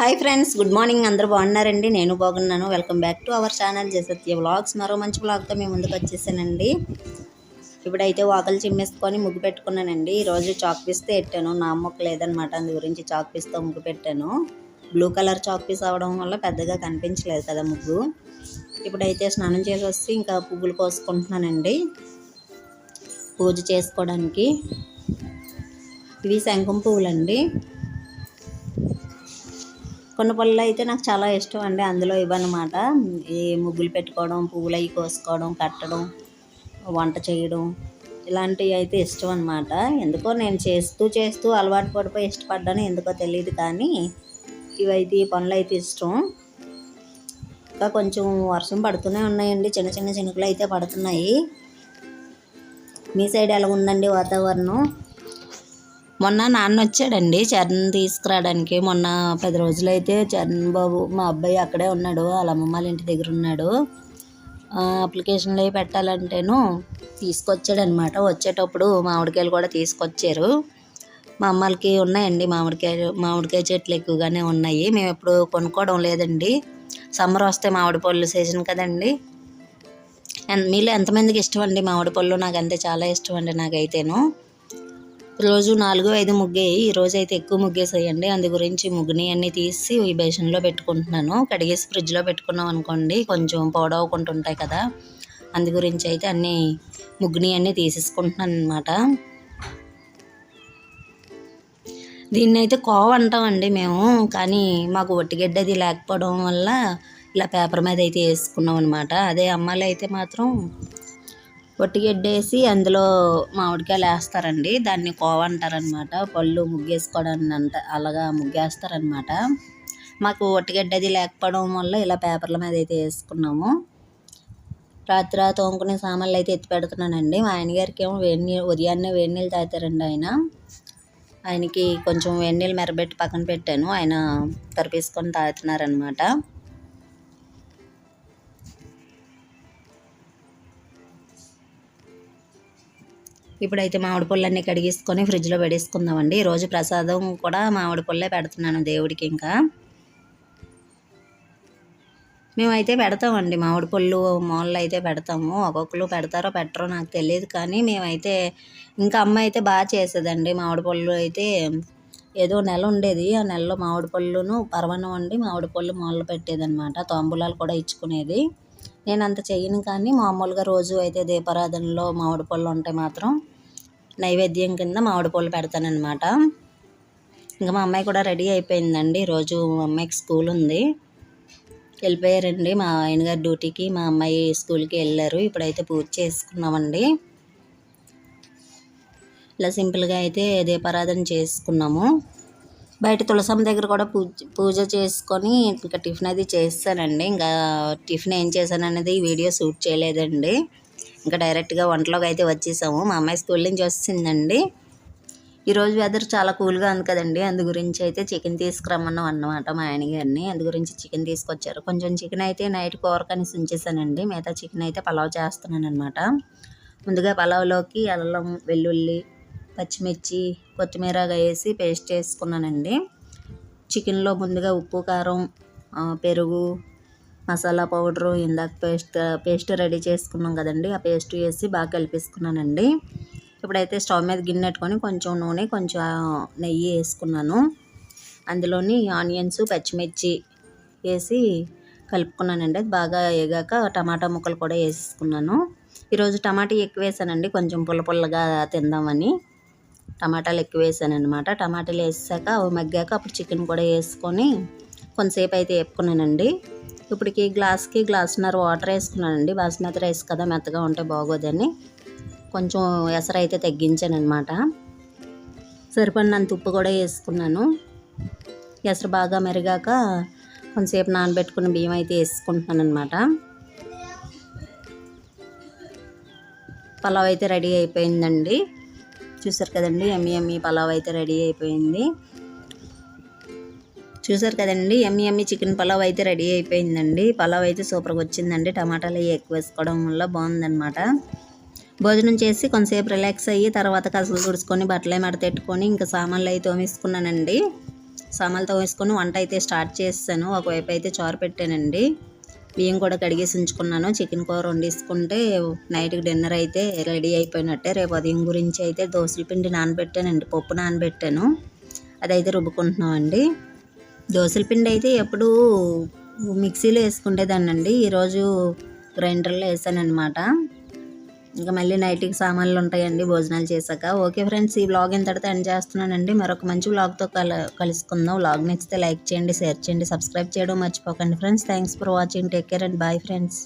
Hi friends good morning. అందరూ బాగున్నారండి? నేను బాగున్నాను. Welcome back to our channel Jasatya vlogs. మరో మంచి వ్లాగ్తో మేము ముందుకు వచ్చేసానండి. ఇప్పుడైతే వాకలు చిమ్మేసుకొని ముగ్గు పెట్టుకున్నానండి. ఈరోజు చాక్ పీస్తో పెట్టాను నా అమ్మకు లేదనమాట. అందు గురించి చాక్ పీస్తో ముగ్గు పెట్టాను. బ్లూ కలర్ చాక్ పీస్ అవడం వల్ల పెద్దగా కనిపించలేదు కదా ముగ్గు. ఇప్పుడైతే స్నానం చేసి వస్తే ఇంకా పువ్వులు కోసుకుంటున్నానండి. పూజ చేసుకోవడానికి. ఇవి శంఖం పువ్వులండి. కొన్ని పళ్ళు అయితే నాకు చాలా ఇష్టం అండి. అందులో ఇవన్నమాట ఈ ముగ్గులు పెట్టుకోవడం పువ్వులు అవి కోసుకోవడం కట్టడం వంట చేయడం ఇలాంటివి అయితే ఇష్టం అనమాట ఎందుకో నేను చేస్తూ చేస్తూ అలవాటు పడిపోయి ఇష్టపడ్డాను ఎందుకో తెలియదు కానీ ఇవైతే ఈ పనులు అయితే ఇష్టం. ఇంకా కొంచెం వర్షం పడుతూనే ఉన్నాయండి. చిన్న చిన్న చినుకులు అయితే పడుతున్నాయి. మీ సైడ్ ఎలా ఉందండి వాతావరణం? మొన్న నాన్న వచ్చాడండి. చరణ్ తీసుకురావడానికి మొన్న పది రోజులైతే చరణ్ బాబు మా అబ్బాయి అక్కడే ఉన్నాడు. వాళ్ళ అమ్మమ్మ వాళ్ళ ఇంటి దగ్గర ఉన్నాడు. అప్లికేషన్లు అవి పెట్టాలంటేను తీసుకొచ్చాడనమాట. వచ్చేటప్పుడు మామిడికాయలు కూడా తీసుకొచ్చారు. మా అమ్మలకి ఉన్నాయండి మామిడికాయలు. మామిడికాయ చెట్లు ఎక్కువగానే ఉన్నాయి. మేము ఎప్పుడు కొనుక్కోవడం లేదండి. సమ్మర్ వస్తే మామిడి పళ్ళు సీజన్ కదండి. మీలో ఎంతమందికి ఇష్టం అండి మామిడి పళ్ళు? నాకు అంతే చాలా ఇష్టం అండి నాకైతేను. రోజు నాలుగు ఐదు ముగ్గేయి ఈ రోజు అయితే ఎక్కువ ముగ్గేసేయండి. అందు గురించి ముగ్గుని అన్నీ తీసి ఈ బేషన్లో పెట్టుకుంటున్నాను. కడిగేసి ఫ్రిడ్జ్లో పెట్టుకున్నాం అనుకోండి కొంచెం పౌడవుకుంటుంటాయి కదా. అందు గురించి అయితే అన్నీ ముగ్గుని అన్నీ తీసేసుకుంటున్నాను అనమాట దీన్ని అయితే కోవ అంటామండి మేము. కానీ మాకు ఒట్టిగడ్డది లేకపోవడం వల్ల ఇలా పేపర్ మీద అయితే వేసుకున్నాం అనమాట అదే అమ్మాయిలు అయితే మాత్రం ఒట్టిగడ్డ వేసి అందులో మామిడికాయలు వేస్తారండి. దాన్ని కోవ అంటారనమాట. పళ్ళు ముగ్గేసుకోవడానికి అంట అలాగా ముగ్గేస్తారనమాట. మాకు ఒట్టిగడ్డది లేకపోవడం వల్ల ఇలా పేపర్ల మీద అయితే వేసుకున్నాము. రాత్రి తోముకునే సామాన్లు అయితే ఎత్తి పెడుతున్నానండి. మా ఆయనగారికి ఏమో వేడి నీళ్ళు ఉదయాన్నే వేడి నీళ్ళు తాగుతారండి ఆయన. ఆయనకి కొంచెం వేడి నీళ్ళు మెరబెట్టి పక్కన పెట్టాను. ఆయన తరిపేసుకొని తాగుతున్నారనమాట. ఇప్పుడైతే మామిడి పళ్ళన్నీ కడిగేసుకొని ఫ్రిడ్జ్లో పెట్టేసుకుందామండి ఈరోజు ప్రసాదం కూడా మామిడి పళ్ళే పెడుతున్నాను దేవుడికి ఇంకా. మేమైతే పెడతామండి మామిడి పళ్ళు మాల్లో అయితే పెడతాము. ఒక్కొక్కరు పెడతారో పెట్టరో నాకు తెలియదు కానీ మేమైతే ఇంకా అమ్మ అయితే బాగా చేసేదండి మామిడి పళ్ళు అయితే. ఏదో నెల ఉండేది ఆ నెలలో మామిడి పళ్ళును పర్వణం వండి మామిడి పళ్ళు మొదలు పెట్టేదనమాట తాంబూలాలు కూడా ఇచ్చుకునేది. నేను అంత చెయ్యను కానీ మామూలుగా రోజు అయితే దీపారాధనలో మామిడి పళ్ళు ఉంటే మాత్రం నైవేద్యం కింద మామిడి పూలు పెడతానన్నమాట. ఇంకా మా అమ్మాయి కూడా రెడీ అయిపోయిందండి. రోజు మా అమ్మాయికి స్కూల్ ఉంది. వెళ్ళిపోయారండి. మా ఆయన గారి డ్యూటీకి మా అమ్మాయి స్కూల్కి వెళ్ళారు. ఇప్పుడైతే పూజ చేసుకున్నామండి. ఇలా సింపుల్గా అయితే దీపారాధన చేసుకున్నాము. బయట తులసమ్మ దగ్గర కూడా పూజ పూజ చేసుకొని ఇంకా టిఫిన్ అది చేస్తానండి. ఇంకా టిఫిన్ ఏం చేశాను అనేది వీడియో షూట్ చేయలేదండి. ఇంకా డైరెక్ట్గా వంటలోకి అయితే వచ్చేసాము. మా అమ్మాయి స్కూల్ నుంచి వచ్చిందండి ఈరోజు వెదర్ చాలా కూల్గా ఉంది కదండి. అందు గురించి అయితే చికెన్ తీసుకురమ్మన్నాం అన్నమాట మా ఆయన గారిని. అందు గురించి చికెన్ తీసుకొచ్చారు. కొంచెం చికెన్ అయితే నైట్ కూరకని ఉంచేసానండి. మిగతా చికెన్ అయితే పలావ్ చేస్తున్నాను అనమాట ముందుగా పలావ్లోకి అల్లం వెల్లుల్లి పచ్చిమిర్చి కొత్తిమీర వేసి పేస్ట్ చేసుకున్నానండి. చికెన్లో ముందుగా ఉప్పు కారం పెరుగు మసాలా పౌడరు ఇందాక పేస్ట్ పేస్ట్ రెడీ చేసుకున్నాం కదండి. ఆ పేస్ట్ వేసి బాగా కలిపేసుకున్నానండి. ఇప్పుడైతే స్టవ్ మీద గిన్నె పెట్టుకొని కొంచెం నూనె కొంచెం నెయ్యి వేసుకున్నాను. అందులోని ఆనియన్స్ పచ్చిమిర్చి వేసి కలుపుకున్నానండి. అది బాగా వేగాక టమాటా ముక్కలు కూడా వేసేసుకున్నాను. ఈరోజు టమాటా ఎక్కువ వేసానండి. కొంచెం పుల్ల పుల్లగా తిందామని. టమాటాలు ఎక్కువ వేసాను అనమాట టమాటాలు వేసాక అవి మగ్గాక అప్పుడు చికెన్ కూడా వేసుకొని కొంతసేపు అయితే వేపుకున్నానండి. ఇప్పటికి గ్లాస్కి గ్లాసున్నర వాటర్ వేసుకున్నానండి. బాస్మతి రైస్ కదా మెత్తగా ఉంటే బాగోదని. కొంచెం ఎసరు అయితే తగ్గించాను అనమాట సరిపడినంత ఉప్పు కూడా వేసుకున్నాను. ఎసరు బాగా మెరిగాక కొంతసేపు నానబెట్టుకున్న బియ్యం అయితే వేసుకుంటున్నాను అనమాట పలావ్ అయితే రెడీ అయిపోయిందండి. చూసారు కదండి ఎమ్మి ఎమ్మి పలావ్ అయితే రెడీ అయిపోయింది. చూసారు కదండి ఎమ్మి ఎమ్మి చికెన్ పలావ్ అయితే రెడీ అయిపోయిందండి. పలావ్ అయితే సూపర్గా వచ్చిందండి. టమాటాలు అవి ఎక్కువ వేసుకోవడం వల్ల బాగుందనమాట భోజనం చేసి కొంతసేపు రిలాక్స్ అయ్యి తర్వాత కసలు తుడుచుకొని బట్టలు మడతెట్టుకొని ఇంకా సామాన్లు అయితే తోమేసుకున్నానండి. సామాన్లు తోమేసుకొని వంట అయితే స్టార్ట్ చేస్తాను. ఒకవైపు అయితే చారు పెట్టానండి. బియ్యం కూడా కడిగేసి ఉంచుకున్నాను. చికెన్ కూర వండేసుకుంటే నైట్కి డిన్నర్ అయితే రెడీ అయిపోయినట్టే. రేపు ఉదయం గురించి అయితే దోశల పిండి నానబెట్టానండి పప్పు నానబెట్టాను. అదైతే రుబ్బుకుంటున్నామండి. దోశల పిండి అయితే ఎప్పుడూ మిక్సీలో వేసుకునేదాన్ని అండి ఈరోజు గ్రైండర్లో వేసానమాట ఇంకా మళ్ళీ నైట్కి సామాన్లు ఉంటాయండి భోజనాలు చేశాక. ఓకే ఫ్రెండ్స్ ఈ వ్లాగ్ ఇంతటితో ఎండ్ చేస్తున్నానండి. మరొక మంచి వ్లాగ్తో కల కలుసుకుందాం. బ్లాగ్ నచ్చితే లైక్ చేయండి షేర్ చేయండి సబ్స్క్రైబ్ చేయడం మర్చిపోకండి friends. Thanks for watching. Take care and bye friends.